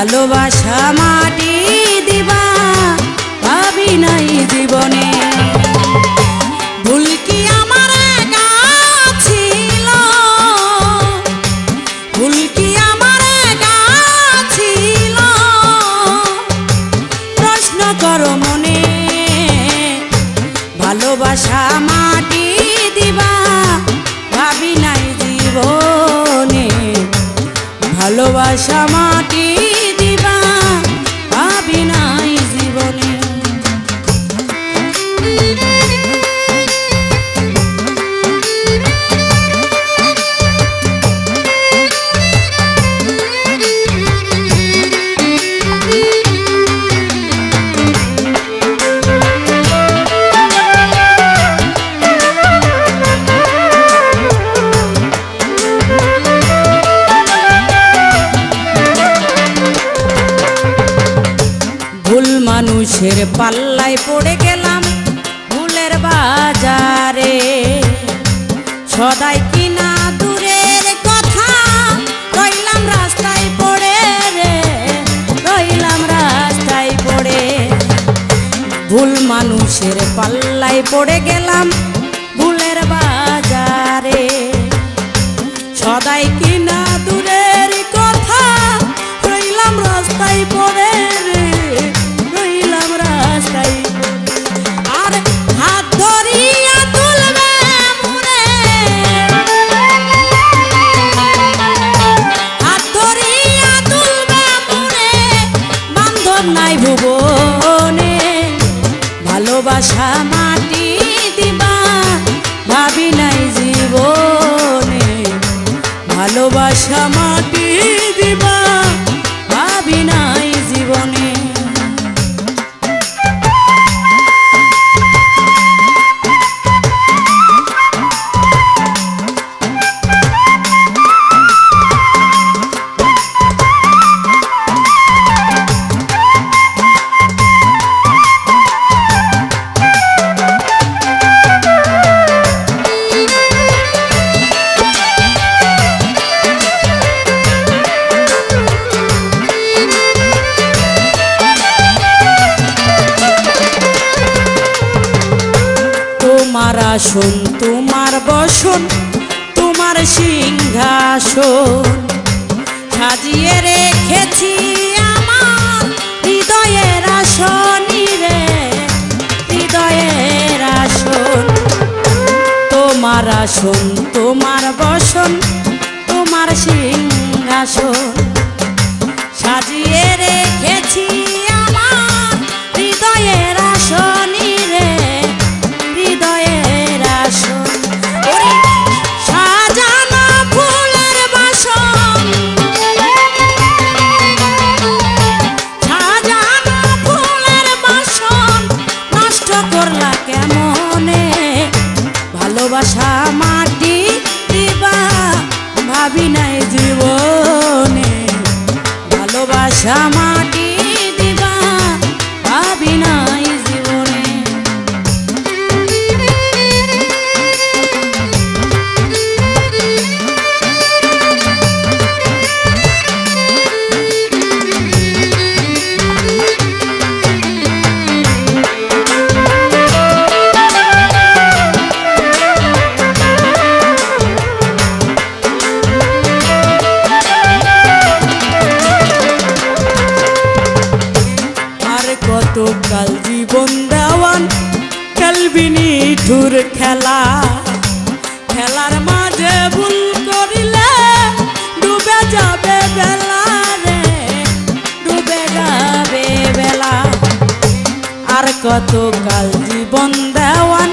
ভালোবাসা মাটি দিবা ভাবি নাই জীবনে। ভালোবাসা মাটি দিবা ভাবি নাই জীবনে। ভালোবাসা মাটি মানুষের পাল্লায় পড়ে গেলাম ভুলের বাজারে। সদাই কিনা দূরের কথা, রইলাম রাস্তায় পড়ে রে, রইলাম রাস্তায় পড়ে। ভুল মানুষের পাল্লায় পড়ে গেলাম ভালোবাসা মাটি আসন তোমার বসন, তোমার সিংহাসন। সাজিয়ে রেখেছি আমার হৃদয়ের রে হৃদয়ের আসন। তোমার আসন, তোমার বসন, তোমার সিংহাসন। সাজিয়ে রেখেছি নাই জীবনে। ভালোবাসা মাটি জীবন দেওয়ান খেলবি নিঠুর খেলা। খেলার মাঝে ভুল করিলে ডুবে যাবে বেলা রে, ডুবে যাবে বেলা। আর কত কাল জীবন দেওয়ান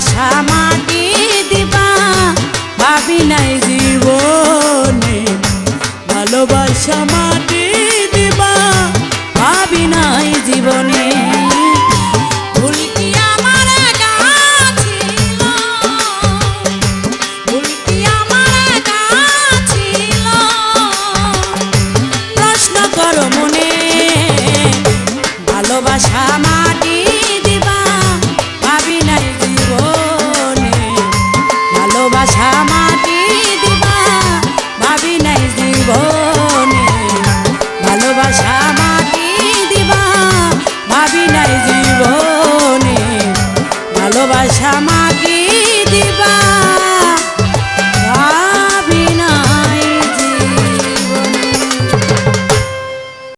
lasciamo mucha.